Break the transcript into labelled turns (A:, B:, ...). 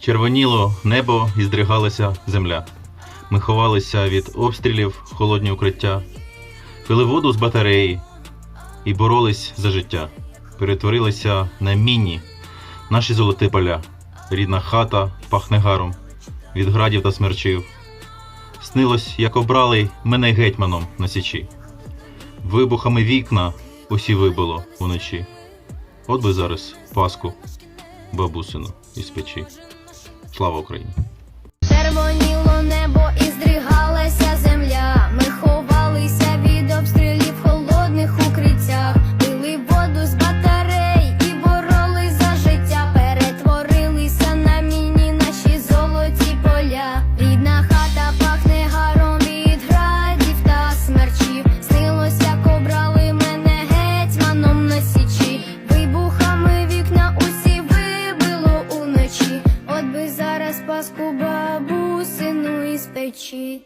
A: Червоніло небо і здригалася земля. Ми ховалися від обстрілів холодні укриття, пили воду з батареї і боролись за життя. Перетворилися на міні наші золоті поля. Рідна хата пахне гаром від градів та смерчів. Снилось, як обрали мене гетьманом на січі. Вибухами вікна усі вибило вночі. От би зараз Паску бабусину із печі. Слава Україні!
B: Червоніло небо і здригалася земля. Ми ховалися від обстрілів в холодних укриттях. Пили воду з батарей і боролись за життя. Перетворилися на міні наші золоті поля. Рідна хата пахне гаром від градів та смерчів. Снилось, як обрали мене гетьманом на січі. Паску бабусину із печі.